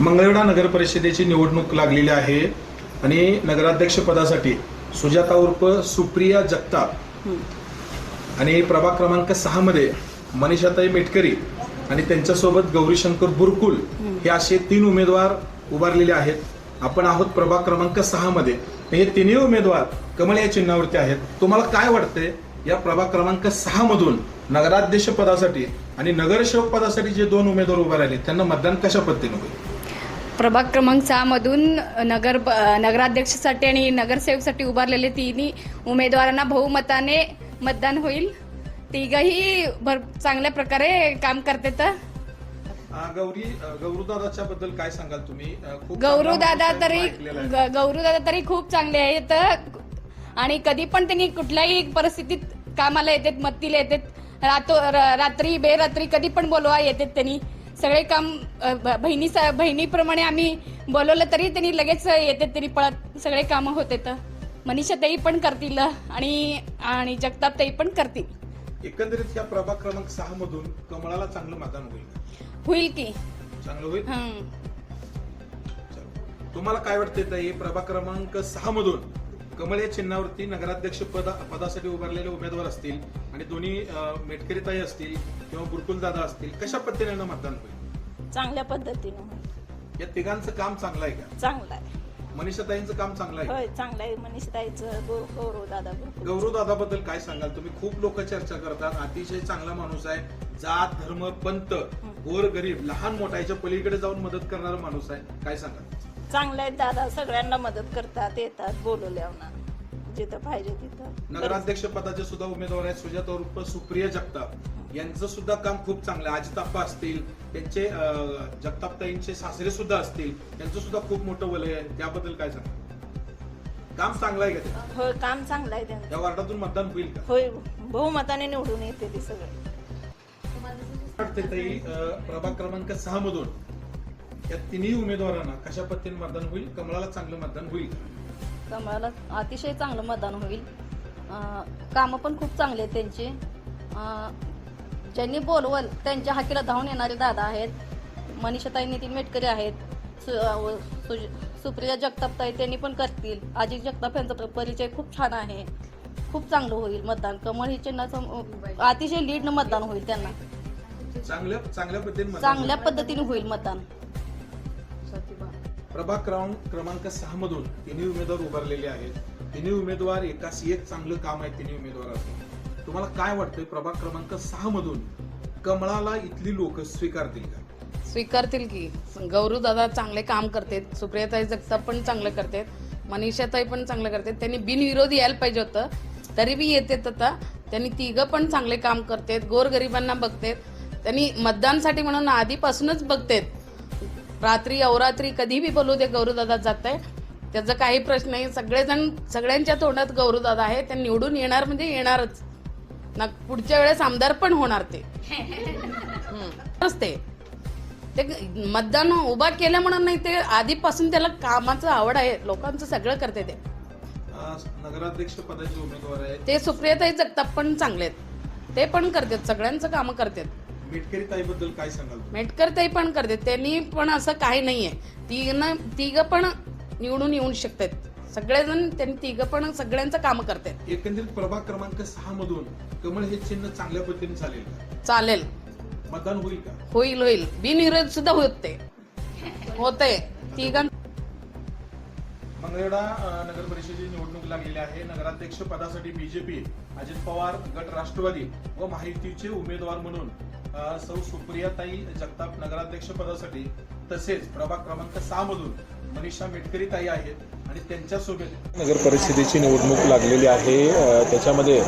मंगळवेढा नगर परिषदेची निवडणूक लागलेली आहे आणि नगराध्यक्ष पदासाठी सुजाता उर्फ सुप्रिया जगताप आणि प्रभाग क्रमांक सहा मध्ये मनीषाताई मेटकरी आणि त्यांच्यासोबत गौरीशंकर बुरकुल हे असे तीन उमेदवार उभारलेले आहेत. आपण आहोत प्रभाग क्रमांक सहा मध्ये. हे तिन्ही उमेदवार कमळ या चिन्हावरती आहेत. तुम्हाला काय वाटतंय? या प्रभाग क्रमांक सहा मधून नगराध्यक्ष पदासाठी आणि नगरसेवक पदासाठी जे दोन उमेदवार उभे राहिले त्यांना मतदान कशा पद्धतीने होईल? प्रभाग क्रमांक सहामधून नगर नगराध्यक्षसाठी आणि नगरसेवकसाठी उभारलेले तिन्ही उमेदवारांना बहुमताने मतदान होईल. तिघही भर चांगल्या प्रकारे काम करते तर. गौरी गौरू दादाच्या बद्दल काय सांगाल तुम्ही? अं, खूप गौरू चांगला दादा माणूस आहे, तरी ऐकलेलं आहे. गौरू दादा तरी खूप चांगले आहेत आणि कधी पण त्यांनी कुठल्याही परिस्थितीत कामाला येतात मदतीला येतात. रातो रात्री बेरात्री कधी पण बोलवा येतात त्यांनी. सगळे काम बहिणी बहिणीप्रमाणे आम्ही बोलवलं तरी त्यांनी लगेच येतात त्यांनी पळत. सगळे कामं होते तर. मनीषा ताई पण करतील आणि आणि जगताप ताई पण करतील. एकंदरीत या प्रभाग क्रमांक सहा मधून कमळाला चांगलं मतदान होईल? होईल की. चांगलं होईल? हं. चला. तुम्हाला काय वाटते ताई? प्रभाग क्रमांक सहा मधून कमळ या चिन्हावरती नगराध्यक्ष पदा पदासाठी उभारलेले उमेदवार असतील आणि दोन्ही अं, मेटकरी ताई असतील किंवा बुरकुल दादा असतील कशा पद्धतीने मतदान होईल? चांगल्या पद्धतीनं होईल. या तिघांचं काम चांगलं आहे का? चांगलं आहे. मनीषा ताईंचं काम चांगलं आहे? होय चांगलं आहे. मनीषताईचं गौ गौरव दादा गौरव दादाबद्दल काय सांगाल? तुम्ही खूप लोक चर्चा करतात. अतिशय चांगला माणूस आहे. जात धर्म पंत गोर गरीब लहान मोठ्याच्या पलीकडे जाऊन मदत करणारा माणूस आहे. काय सांगाल? चांगले आहेत दादा सगळ्यांना मदत करतात येतात बोलवल्यावर जिथं पाहिजे तिथं. नगराध्यक्ष पदाचे सुद्धा उमेदवार आहेत. सुजाता उर्फ सुप्रिया जगताप. यांचं सुद्धा काम खूप चांगलं आहे. अजिताप्पा असतील त्यांचे जगतापताईंचे सासरे सुद्धा असतील त्यांचं सुद्धा खूप मोठं वलय आहे. त्याबद्दल काय सांगा काम चांगलं आहे का होय काम चांगलं आहे त्यांचं. या वार्डातून मतदान होईल का? होय बहुमताने निवडून येते ती सगळे. वाटते ताई अं, प्रभाग क्रमांक सहा मधून या तिन्ही उमेदवारांना कशा पद्धतीने मतदान होईल? कमळाला चांगलं मतदान होईल का? कमळाला अतिशय चांगलं मतदान होईल. कामं पण खूप चांगले आहेत त्यांची. अं, ज्यांनी बोलवल त्यांच्या हाकीला धावून येणारे दादा आहेत. मनीषाताई नितीन मेटकरी आहेत. सु- सुज- सुप्रिया जगतापताई त्यांनी पण करतील. अजित जगताप यांचा परिचय खूप छान आहे. खूप चांगलं होईल मतदान. कमळ ही चिन्हाचं अतिशय लीडनं मतदान होईल त्यांना. चांगल्या चांगल्या पद्धतीने मतदान चांगल्या पद्धतीने होईल मतदान. प्रभाग क्रमांक क्रमांक सहा मधून तिन्ही उमेदवार उभारलेले आहेत. तिन्ही उमेदवार एकाशी एक चांगलं काम आहे तिन्ही उमेदवाराचं तुम्हाला काय वाटतंय? प्रभाग क्रमांक सहा मधून कमळाला इथली लोक स्वीकारतील का? स्वीकारतील की. गौरू दादा चांगले काम करतात. सुप्रियाताई जगताप पण चांगलं करतात. मनीषाताई पण चांगलं करतात. त्यांनी बिनविरोध यायला पाहिजे होतं. तरी बी येतात आता त्यांनी तिघं पण चांगले काम करतात. गोरगरिबांना बघतात. त्यांनी मतदानसाठी म्हणून आधीपासूनच बघतात. रात्री अवरात्री कधी बी बोलू दे गौरवदादा जात आहे त्याचा काही प्रश्न नाही. सगळेजण सगळ्यांच्या तोंडात गौरू दादा आहे. ते निवडून येणार म्हणजे येणारच. ना पुढच्या वेळेस आमदार पण होणार ते. हम्म. खरंच ते मतदान उभा केलं म्हणून नाही ते आधीपासून त्याला कामाचं आवड आहे लोकांचं सगळं करते ते. नगराध्यक्ष पदाचे उमेदवार आहेत. ते सुप्रियाताई जगताप पण चांगले आहेत. ते पण करतात सगळ्यांचं कामं करतात. मेटकरी ताईबद्दल काय सांगाल? मेटकर ताई पण करतात त्यांनी पण असं काही नाहीये. तिघं तिघं पण निवडून येऊ शकतात. सगळेजण त्यांनी तिघं पण सगळ्यांचं काम करतात. एकंदरीत प्रभाग क्रमांक सहा मधून कमळ हे चिन्ह चांगल्या पद्धतीने चालेल. का चालेल. मतदान होईल का? होईल होईल. बिनविरोध सुद्धा होते होते तिघां मंगळवेढा अं, नगर परिषदेची निवडणूक लागलेली आहे. नगराध्यक्ष पदासाठी बीजेपी अजित पवार गट राष्ट्रवादी व माहितीचे उमेदवार म्हणून अं, सौ सुप्रियाताई जगताप नगराध्यक्ष पदासाठी तसेच प्रभाग क्रमांक सहा मधून मनीषा मेटकरी ताई आहेत आणि त्यांच्यासोबत नगर परिषदेची निवडणूक लागलेली आहे. त्याच्यामध्ये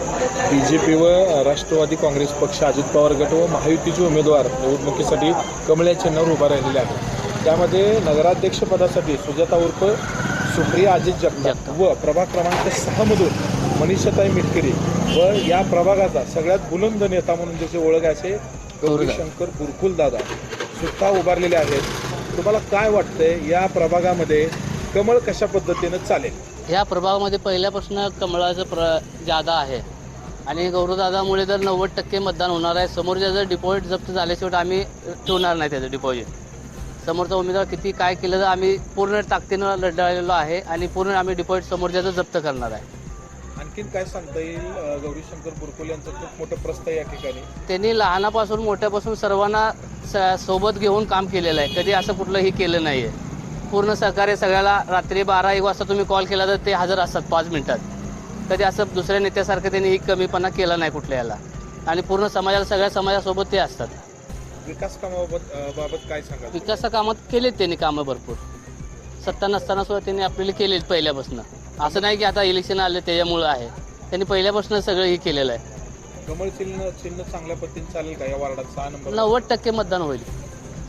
बी जे पी व राष्ट्रवादी काँग्रेस पक्ष अजित पवार गट व महायुतीचे उमेदवार निवडणुकीसाठी कमळ्या चिन्हावर उभा राहिलेले आहेत. त्यामध्ये नगराध्यक्ष पदासाठी सुजाता उर्फ सुप्रिया अजित जगताप व प्रभाग क्रमांक सहा मधून मनीषाताई मिटकरी व या प्रभागाचा सगळ्यात बुलंद नेता म्हणून ज्याची ओळख आहे असे गौरीशंकर बुरकुल दादा. सुद्धा उभारलेले आहेत. तुम्हाला काय वाटतंय या प्रभागामध्ये कमळ कशा पद्धतीनं चालेल? ह्या प्रभागामध्ये पहिल्यापासून कमळाचं प्र जादा आहे. आणि गौरवदादामुळे तर नव्वद टक्के मतदान होणार आहे. समोरच्या जर डिपॉझिट जप्त झाल्याशिवाय आम्ही ठेवणार नाही त्याचं डिपॉझिट समोरचा उमेदवार किती काय केलं तर आम्ही पूर्ण ताकदीनं लढलेलो आहे आणि पूर्ण आम्ही डिपॉझिट समोरच्याचं जप्त करणार आहे. आणखीन काय सांगता येईल गौरीशंकर बुरकुल यांचं खूप मोठं प्रस्त या ठिकाणी. त्यांनी लहानापासून मोठ्यापासून सर्वांना स- सोबत घेऊन काम केलेलं आहे. कधी असं कुठलंही केलं नाही आहे पूर्ण सहकार्य सगळ्याला रात्री बारा एक वाजता तुम्ही कॉल केला तर ते हजर असतात पाच मिनिटात. कधी असं दुसऱ्या नेत्यासारखं त्यांनी एक कमीपणा केला नाही कुठल्या याला आणि पूर्ण समाजाला सगळ्या समाजासोबत ते असतात. विकास कामाबाबत अ, बाबत काय सांगाल? विकासा कामात केलेत त्यांनी कामं भरपूर. सत्ता नसताना सुद्धा त्यांनी आपल्याला केलेत पहिल्यापासून. असं नाही की आता इलेक्शन आले त्याच्यामुळं आहे. त्यांनी पहिल्यापासून सगळं हे केलेलं आहे. कमळ चिन्ह चिन्ह चांगल्या पद्धतीने चालेल का या वार्डात? सहा नंबर नव्वद टक्के मतदान होईल.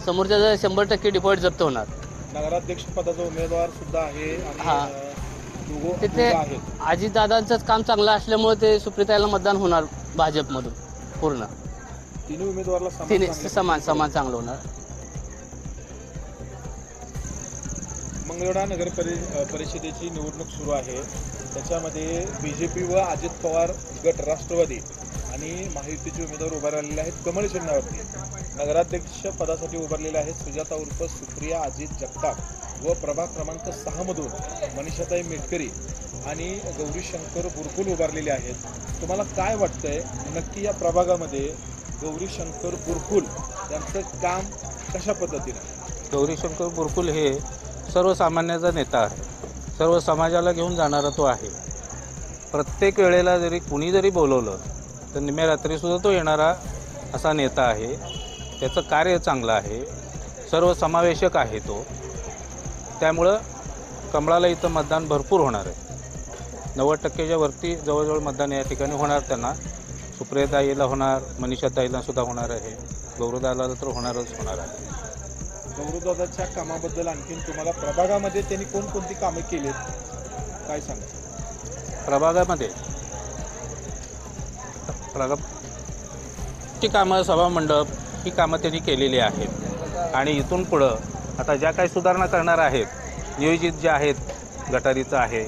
समोरच्या शंभर टक्के डिपॉझिट जप्त होणार. नगराध्यक्ष पदाचा उमेदवार सुद्धा आहे आणि हा. अ, दोघं- तिथे दोघं आहेत. अजितदादांचंच काम चांगलं असल्यामुळे ते सुप्रिताला मतदान होणार भाजपमधून पूर्ण. तिन्ही उमेदवारला समान तिने चांगले- समान समान चांगलं होणार. मंगळवेढा नगर परि परिषदेची निवडणूक सुरू आहे. त्याच्यामध्ये बी जे पी व अजित पवार गट राष्ट्रवादी आणि महायुतीचे उमेदवार उभारलेले आहेत कमळ चिन्हावरती नगराध्यक्ष पदासाठी उभारलेले आहेत सुजाता उर्फ सुप्रिया अजित जगताप व प्रभाग क्रमांक सहामधून मनीषाताई मेटकरी आणि गौरीशंकर बुरकुल उभारलेले आहेत. तुम्हाला काय वाटतंय? नक्की या प्रभागामध्ये गौरीशंकर बुरकुल यांचं काम कशा पद्धतीनं? गौरीशंकर बुरकुल हे सर्वसामान्याचा नेता आहे. सर्व समाजाला घेऊन जाणारा तो आहे. प्रत्येक वेळेला जरी कुणी जरी बोलवलं तर निम्या रात्रीसुद्धा तो येणारा असा नेता आहे. त्याचं कार्य चांगलं आहे. सर्व समावेशक आहे तो. त्यामुळं कमळाला इथं मतदान भरपूर होणार आहे. नव्वद टक्केच्या वरती जवळजवळ मतदान या ठिकाणी होणार त्यांना. सुप्रियाताईला होणार मनीषाताईला सुद्धा होणार आहे. गौरवदाला तर होणारच होणार आहे. गौरवदादाच्या कामाबद्दल आणखीन तुम्हाला प्रभागामध्ये त्यांनी कोणकोणती कामं केलीत? काय सांगा? प्रभागामध्ये? प्रभाग ची कामं सभामंडप ही कामं त्यांनी केलेली आहेत. आणि इथून पुढं आता ज्या काही सुधारणा करणार आहेत नियोजित ज्या आहेत गटारीचं आहे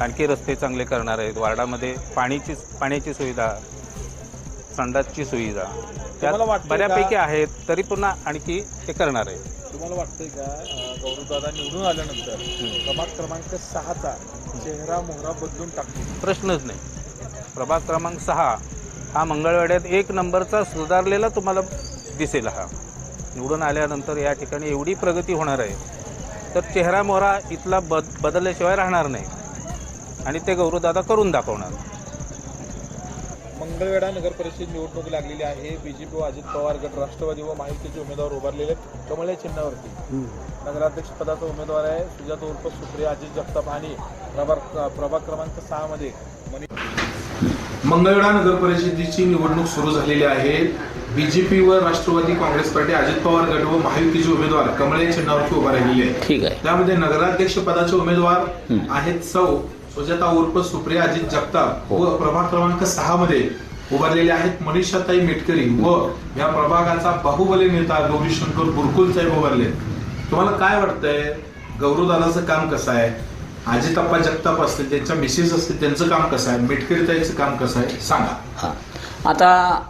आणखी रस्ते चांगले करणार आहेत वार्डामध्ये पाणीची पाण्याची सुविधा संडासची सुविधा. तुम्हाला त्यात वाटतंय बऱ्यापैकी आहेत तरी पुन्हा आणखी ते करणार आहे. तुम्हाला वाटतंय का अं, गौरवदादा निवडून आल्यानंतर प्रभाग क्रमांक सहाचा चेहरा मोहरा बदलून टाकतील प्रश्नच नाही. प्रभाग क्रमांक सहा हा मंगळवेड्यात एक नंबरचा सुधारलेला तुम्हाला दिसेल हा. निवडून आल्यानंतर या ठिकाणी एवढी प्रगती होणार आहे. तर चेहरा मोहरा इथला बद बदलल्याशिवाय राहणार नाही. आणि ते गौरवदादा करून दाखवणार. मंगळवेढा नगर परिषद निवडणूक लागलेली आहे. बीजेपी व अजित पवार गट राष्ट्रवादी व माहितीचे उमेदवार उभारलेले आहेत. कमळ या चिन्हावरती. नगराध्यक्ष पदाचा उमेदवार आहे सुजाता उर्फ सुप्रिया अजित जगताप आणि प्रभाग प्रभाग क्रमांक सहा मध्ये मंगळवेढा नगर परिषदेची निवडणूक सुरू झालेली आहे. बीजेपी व राष्ट्रवादी काँग्रेस पार्टी अजित पवार गट व महायुतीचे उमेदवार कमळ या चिन्हावरती उभा राहिलेले आहेत. ठीक आहे. त्यामध्ये नगराध्यक्ष पदाचे उमेदवार आहेत सौ. सुजाता उर्फ सुप्रिया अजित जगताप व प्रभाग क्रमांक सहा मध्ये उभारलेले आहेत मनीषाताई मेटकरी व या प्रभागाचा बाहुबली नेता गौरीशंकर बुरकुल साहेब उभारले. तुम्हाला काय वाटतंय? गौरवदादाचं काम कसं आहे? अजिताप्पा जगताप असतील त्यांच्या मिसेस असतील त्यांचं काम कसं आहे? मेटकरी ताईचं काम कसं आहे? सांगा. हां. आता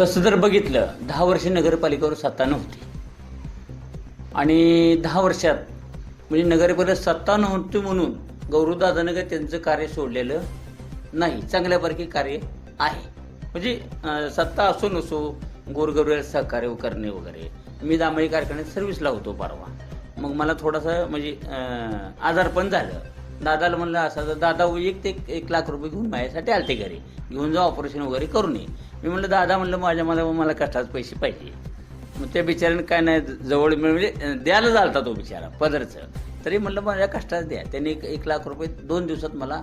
तसं जर बघितलं दहा वर्ष नगरपालिकेवर सत्ता नव्हती. आणि दहा वर्षात म्हणजे नगरपालिकेत सत्ता नव्हती म्हणून गौरवदादानं काही त्यांचं कार्य सोडलेलं नाही. चांगल्यापैकी कार्य आहे. म्हणजे सत्ता असो नसो गोरगरिबाला सहकार्य करणे वगैरे. मी दामळी कारखान्यात सर्व्हिसला होतो परवा. मग मला थोडासा म्हणजे आजारपण झालं. दादाला म्हणलं असं तर दादा एक ते एक लाख रुपये घेऊन माझ्यासाठी आलते घरी. घेऊन जा ऑपरेशन वगैरे करू नये. मी म्हणलं दादा म्हणलं माझ्या मला मला कष्टाचे पैसे पाहिजे. मग त्या बिचाऱ्याने काय नाही जवळ म्हणजे द्यायला चालता तो बिचारा पदरचं. तरी म्हणलं माझ्या कष्टात द्या. त्यांनी एक एक लाख रुपये दोन दिवसात मला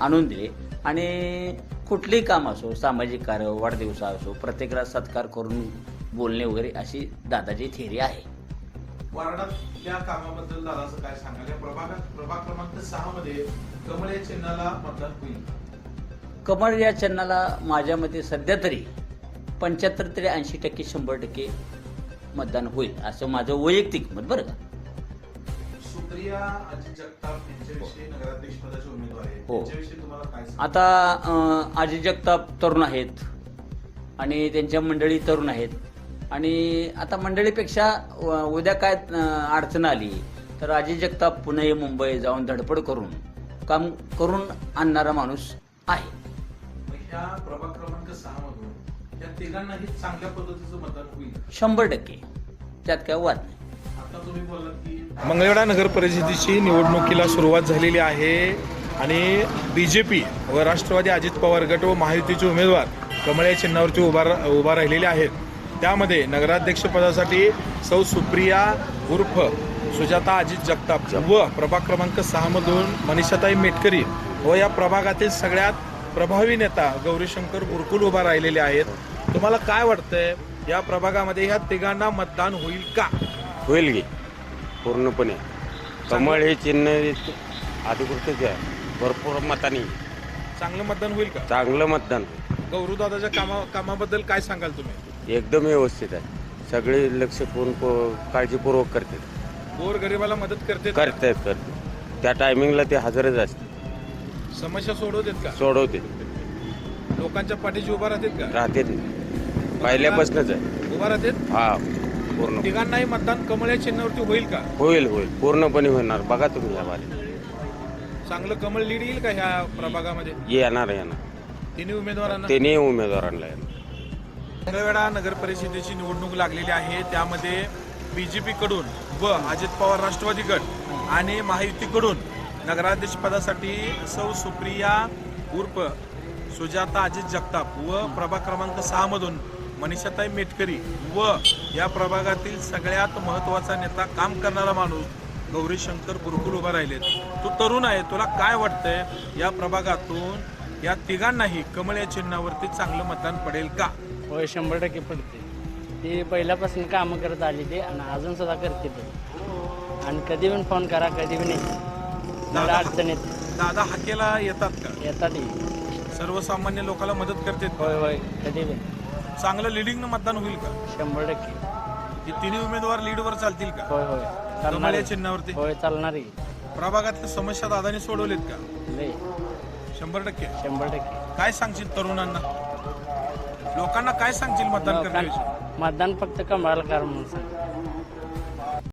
आणून दिले. आणि कुठलेही काम असो सामाजिक कार्य वाढदिवस असो प्रत्येकाला सत्कार करून बोलणे वगैरे अशी दादाची थेरी आहे. वार्डात त्या कामाबद्दल काय सांगाल? या प्रभागात प्रभाग क्रमांक सहा मध्ये कमळ या चिन्हाला मतदान होईल. कमळ या चिन्हाला माझ्या मते सध्या तरी पंच्याहत्तर ते ऐंशी टक्के शंभर टक्के मतदान होईल असं माझं वैयक्तिक मत बरं का? सुप्रिया अजित जगताप यांच्याविषयी नगराध्यक्ष पदाचे उमेदवार आहेत. हो. त्यांच्याविषयी तुम्हाला काय सांगाल? आता अं, अजय जगताप तरुण आहेत आणि त्यांच्या मंडळी तरुण आहेत. आणि आता मंडळीपेक्षा उद्या काय अं, अडचण आली तर अजय जगताप पुणे मुंबई जाऊन धडपड करून काम करून आणणारा माणूस आहे. मग ह्या प्रभाग क्रमांक सहा मधून या तिघांनाही चांगल्या पद्धतीचं मतदान होईल. शंभर टक्के. त्यात काय वाद नाही. आता तुम्ही बोललात की मंगळवेढा नगर परिषदेची निवडणुकीला सुरुवात झालेली आहे आणि बी जे पी व राष्ट्रवादी अजित पवार गट व महायुतीचे उमेदवार कमळे चिन्हावरती उभा उभा राहिलेले आहेत. त्यामध्ये नगराध्यक्षपदासाठी सौ सुप्रिया उर्फ सुजाता अजित जगताप व प्रभाग क्रमांक सहामधून मनीषाताई मेटकरी व या प्रभागातील सगळ्यात प्रभावी नेता गौरीशंकर बुरकुल उभा राहिलेले आहेत. तुम्हाला काय वाटतंय? या प्रभागामध्ये ह्या तिघांना मतदान होईल का? होईल की. पूर्णपणे. कमळ हे चिन्ह अधिकृतच आहे. भरपूर मताने. चांगलं मतदान होईल का? चांगलं मतदान होईल. गौरू दादाच्या कामा कामाबद्दल काय सांगाल तुम्ही? एकदम व्यवस्थित आहे. सगळे लक्ष ठेवून प- काळजीपूर्वक करतात. गोर गरिबाला मदत करते करतात करतात. त्या टायमिंगला ते हजरच असते समस्या सोडवतात का? सोडवते लोकांच्या पाठीशी उभा राहतात का? राहते ते पहिल्यापासूनच आहे. उभा राहतात? हा. पूर्ण. तिघांनाही मतदान कमळ या चिन्हावरती होईल का? होईल होईल. पूर्णपणे होणार. बघा तुम्ही या बारी चांगलं कमळ लीड येईल का ह्या प्रभागामध्ये? येणार येणार. तिन्ही उमेदवारांना? तिन्ही उमेदवारांना येणार. मंगळवेढा नगर परिषदेची निवडणूक लागलेली आहे. त्यामध्ये बीजेपी कडून व अजित पवार राष्ट्रवादी गट आणि महायुतीकडून नगराध्यक्ष पदासाठी सौ सुप्रिया उर्फ सुजाता अजित जगताप व प्रभाग क्रमांक सहा मधून मनीषाताई मेटकरी व या प्रभागातील सगळ्यात महत्त्वाचा नेता काम करणारा माणूस गौरी शंकर गुरुकुल उभा राहिलेत. तू तरुण आहे तुला काय वाटतंय? या प्रभागातून या तिघांनाही कमळ या चिन्हावरती चांगलं मतदान पडेल का? होय शंभर टक्के पडते ते पहिल्यापासून कामं करत आली ते आणि अजून सुद्धा करते ते आणि कधी पण फोन करा कधी पण मला अडचण येते दादा हाकेला येतात का? येतात. सर्वसामान्य लोकांना मदत करतात होय होय कधी पण. चांगलं लिडिंग मतदान होईल का? शंभर टक्के. हे तिन्ही उमेदवार लीडवर चालतील का? होय होय. चालणार. या चिन्हावरती? होय चालणार. आहे. प्रभागातल्या समस्या दादानी सोडवलेत का? लय शंभर टक्के. शंभर टक्के. काय सांगशील तरुणांना? लोकांना काय सांगशील मतदान करण्याविषयी? मतदान फक्त कमळाला करा म्हणून सांग